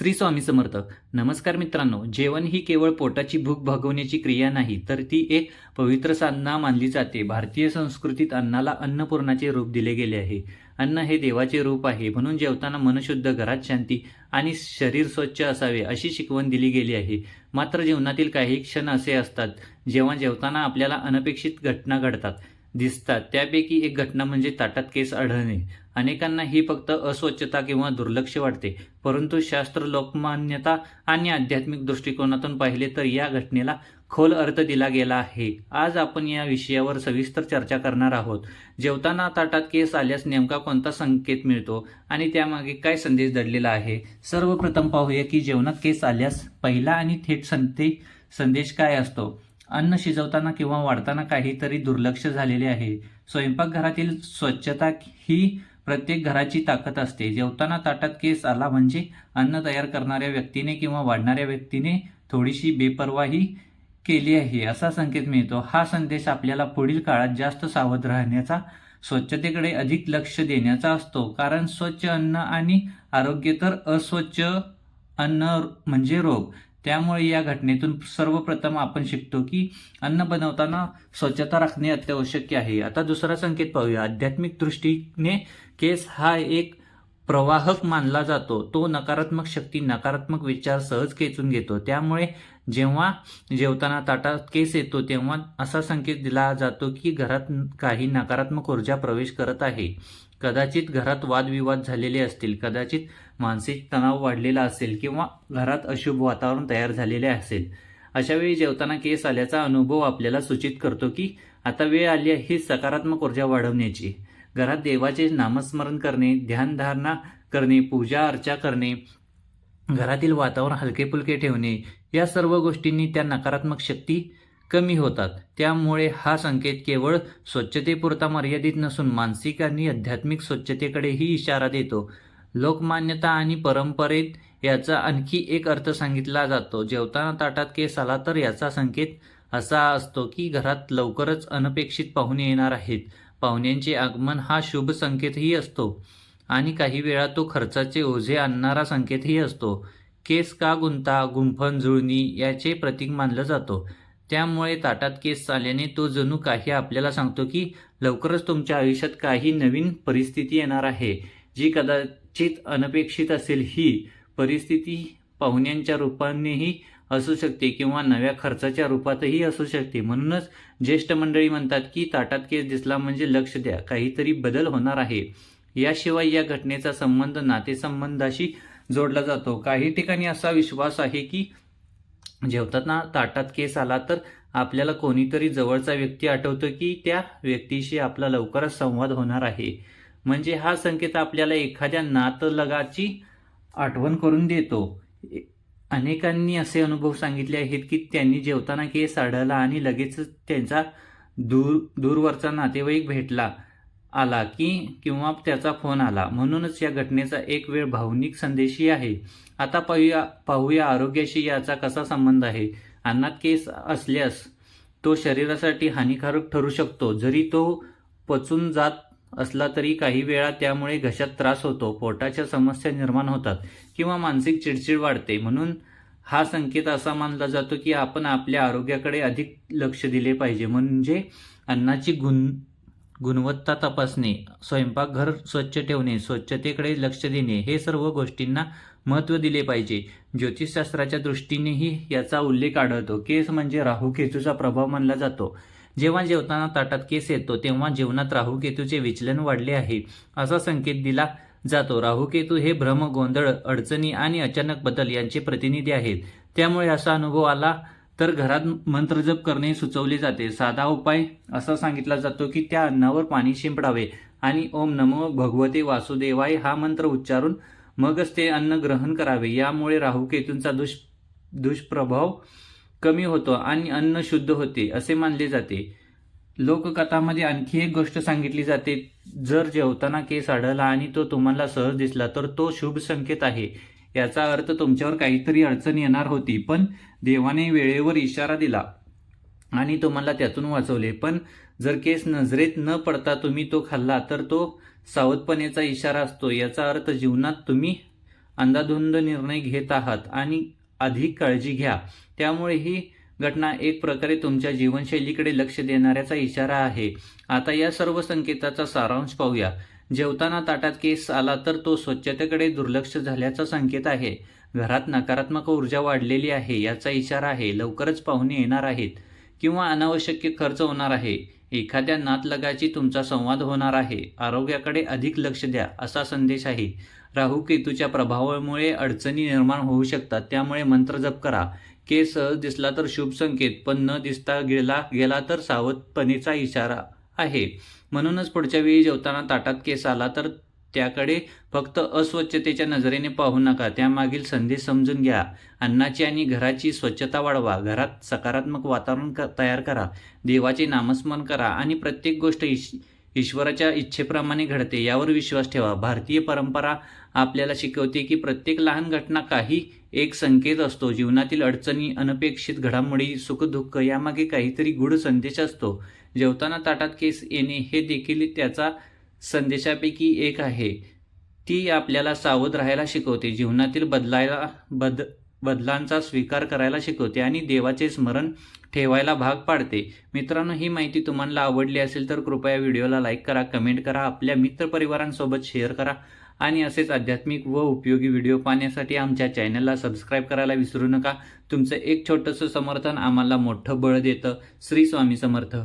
श्री स्वामी समर्थ. नमस्कार मित्रांनो जेवण ही केवळ पोटाची भूक भागवण्याची क्रिया नाही तर ती एक पवित्र साधना मानली जाते. भारतीय संस्कृतीत अन्नाला अन्नपूर्णाचे रूप दिले गेले आहे. अन्न हे देवाचे रूप आहे म्हणून जेवताना मनशुद्ध घरात शांती आणि शरीर स्वच्छ असावे अशी शिकवण दिली गेली आहे. मात्र जीवनातील काही क्षण असे असतात जेव्हा जेवताना आपल्याला अनपेक्षित घटना घडतात दिसतात. त्यापैकी एक घटना म्हणजे ताटात केस आढळणे. अनेकांना ही फक्त अस्वच्छता किंवा दुर्लक्ष वाटते. परंतु शास्त्र लोकमान्यता आणि आध्यात्मिक दृष्टिकोनातून पाहिले तर या घटनेला खोल अर्थ दिला गेला आहे. आज आपण या विषयावर सविस्तर चर्चा करणार आहोत. जेवताना ताटात केस आल्यास नेमका कोणता संकेत मिळतो आणि त्यामागे काय संदेश दडलेला आहे? सर्वप्रथम पाहूया की जेवणात केस आल्यास पहिला आणि थेट संते संदेश काय असतो? अन्न शिजवताना किंवा वाढताना काहीतरी दुर्लक्ष झालेले आहे. स्वयंपाकघरातील स्वच्छता ही प्रत्येक घराची ताकद असते. जेवताना ताटात केस आला म्हणजे अन्न तयार करणाऱ्या व्यक्तीने किंवा वाढणाऱ्या व्यक्तीने थोडीशी बेपर्वाही केली आहे असा संकेत मिळतो. हा संदेश आपल्याला पुढील काळात जास्त सावध राहण्याचा स्वच्छतेकडे अधिक लक्ष देण्याचा असतो. कारण स्वच्छ अन्न आणि आरोग्य तर अस्वच्छ अन्न म्हणजे रोग. त्यामुळे या घटनेतून सर्वप्रथम आपण शिकतो की अन्न बनवताना स्वच्छता राखणे अत्यावश्यक आहे. आता दुसरा संकेत पाहूया. आध्यात्मिक दृष्टीने केस हा एक प्रवाहक मानला जातो. तो नकारात्मक शक्ती नकारात्मक विचार सहज खेचून घेतो. त्यामुळे जेव्हा जेवताना ताटात केस येतो तेव्हा असा संकेत दिला जातो की घरात काही नकारात्मक ऊर्जा प्रवेश करत आहे. कदाचित घरात वादविवाद झालेले असतील कदाचित मानसिक तणाव वाढलेला असेल किंवा घरात अशुभ वातावरण तयार झालेले असेल. अशावेळी जेवताना केस आल्याचा अनुभव आपल्याला सूचित करतो की आता वेळ आली आहे ही सकारात्मक ऊर्जा वाढवण्याची. घरात देवाचे नामस्मरण करणे ध्यानधारणा करणे पूजा अर्चा करणे घरातील वातावरण हलकेफुलके ठेवणे या सर्व गोष्टींनी त्या नकारात्मक शक्ती कमी होतात. त्यामुळे हा संकेत केवळ स्वच्छतेपुरता मर्यादित नसून मानसिक आणि आध्यात्मिक स्वच्छतेकडेही इशारा देतो. लोकमान्यता आणि परंपरेत याचा आणखी एक अर्थ सांगितला जातो. जेवताना ताटात केस आला तर याचा संकेत असा असतो की घरात लवकरच अनपेक्षित पाहुणे येणार आहेत. पाहुण्यांचे आगमन हा शुभ संकेतही असतो. आणि काही वेळा तो खर्चाचे ओझे आणणारा संकेतही असतो. केस का गुंता गुंफण जुळणी याचे प्रतीक मानलं जातो. त्यामुळे ताटात केस आल्याने तो जणू काही आपल्याला सांगतो की लवकरच तुमच्या आयुष्यात काही नवीन परिस्थिती येणार आहे. जी कदाचित अनपेक्षित असेल ही परिस्थिती पाहुण्यांच्या रूपानेही असू शकते किंवा नव्या खर्चाच्या रूपातही असू शकते. म्हणूनच ज्येष्ठ मंडळी म्हणतात की ताटात केस दिसला म्हणजे लक्ष द्या. काहीतरी बदल होणार आहे. याशिवाय या घटनेचा संबंध नातेसंबंधाशी जोडला जातो. काही ठिकाणी असा विश्वास आहे की जेवताना ताटात केस आला तर आपल्याला कोणीतरी जवळचा व्यक्ती आठवतो की त्या व्यक्तीशी आपला लवकरच संवाद होणार आहे. म्हणजे हा संकेत आपल्याला एखाद्या नातलगाची आठवण करून देतो. अनेकांनी असे अनुभव सांगितले आहेत की त्यांनी जेवताना केस आढळला आणि लगेच त्यांचा दूर दूरवरचा नातेवाईक भेटला आला की किंवा त्याचा फोन आला. म्हणूनच या घटनेचा एक वेळ भावनिक संदेशही आहे. आता पाहूया पाहूया आरोग्याशी याचा कसा संबंध आहे. अन्नात केस असल्यास तो शरीरासाठी हानिकारक ठरू शकतो. जरी तो पचून जात असला तरी काही वेळा त्यामुळे घशात त्रास होतो पोटाच्या समस्या निर्माण होतात किंवा मानसिक चिडचिड वाढते. म्हणून हा संकेत असा मानला जातो की आपण आपल्या आरोग्याकडे अधिक लक्ष दिले पाहिजे. म्हणजे अन्नाची गुण गुणवत्ता तपासणे स्वयंपाकघर स्वच्छ ठेवणे स्वच्छतेकडे लक्ष देणे हे सर्व गोष्टींना महत्त्व दिले पाहिजे. ज्योतिषशास्त्राच्या दृष्टीनेही याचा उल्लेख आढळतो. केस म्हणजे राहू केतूचा प्रभाव मानला जातो. जेव्हा जेवताना ताटात केस येतो तेव्हा जीवनात राहुकेतूचे विचलन वाढले आहे असा संकेत दिला जातो. राहुकेतू हे भ्रम गोंधळ अडचणी आणि अचानक बदल यांचे प्रतिनिधी आहेत. त्यामुळे असा अनुभव आला तर घरात मंत्रजप करणे सुचवले जाते. साधा उपाय असा सांगितला जातो की त्या अन्नावर पाणी शिंपडावे आणि ओम नमो भगवते वासुदेवाय हा मंत्र उच्चारून मगच ते अन्न ग्रहण करावे. यामुळे राहुकेतूंचा दुष दुष्प्रभाव कमी होतो आणि अन्न शुद्ध होते असे मानले जाते. लोककथामध्ये आणखी एक गोष्ट सांगितली जाते जर जेवताना केस आढळला आणि तो तुम्हाला सहज दिसला तर तो शुभ संकेत आहे. याचा अर्थ तुमच्यावर काहीतरी अडचण येणार होती पण देवाने वेळेवर इशारा दिला आणि तुम्हाला त्यातून वाचवले. पण जर केस नजरेत न पडता तुम्ही तो खाल्ला तर तो सावधपणेचा इशारा असतो. याचा अर्थ जीवनात तुम्ही अंधाधुंद निर्णय घेत आहात आणि अधिक काळजी घ्या. त्यामुळे ही घटना एक प्रकारे तुमच्या जीवनशैलीकडे लक्ष देणाऱ्याचा इशारा आहे. आता या सर्व संकेताचा सारांश पाहूया. जेवताना ताटात केस आला तर तो स्वच्छतेकडे दुर्लक्ष झाल्याचा संकेत आहे. घरात नकारात्मक ऊर्जा वाढलेली आहे याचा इशारा आहे. लवकरच पाहुणे येणार आहेत. किंवा अनावश्यक खर्च होणार आहे. एखाद्या नातलगाची तुमचा संवाद होणार आहे. आरोग्याकडे अधिक लक्ष द्या असा संदेश आहे. राहू केतूच्या प्रभावामुळे अडचणी निर्माण होऊ शकतात. त्यामुळे मंत्र जप करा. केस सहज दिसला तर शुभ संकेत पण न दिसता गेला गेला तर सावधपणेचा इशारा आहे. म्हणूनच पुढच्या वेळी जेवताना ताटात केस आला तर त्याकडे फक्त अस्वच्छतेच्या नजरेने पाहू नका. त्यामागील संदेश समजून घ्या. अन्नाची आणि घराची स्वच्छता वाढवा. घरात सकारात्मक वातावरण क- तयार करा. देवाचे नामस्मरण करा. आणि प्रत्येक गोष्ट इश ईश्वराच्या इच्छेप्रमाणे घडते यावर विश्वास ठेवा. भारतीय परंपरा आपल्याला शिकवते की प्रत्येक लहान घटना काही एक संकेत असतो. जीवनातील अडचणी अनपेक्षित घडामोडी सुखदुःख यामागे काहीतरी गूढ संदेश असतो. जेवताना ताटात केस येणे हे देखील त्याचा संदेशापैकी एक आहे. ती आपल्याला सावध राहायला शिकवते. जीवनातील बदलायला बद बदलांचा स्वीकार करायला शिकवते आणि देवाचे स्मरण ठेवायला भाग पाडते. मित्रांनो ही माहिती तुम्हाला आवडली असेल तर कृपया व्हिडिओला लाईक करा कमेंट करा आपल्या मित्रपरिवारांसोबत शेअर करा आणि असेच आध्यात्मिक व उपयोगी व्हिडिओ पाहण्यासाठी आमच्या चॅनलला सबस्क्राईब करायला विसरू नका. तुमचं एक छोटंसं समर्थन आम्हाला मोठं बळ देतं. श्री स्वामी समर्थ.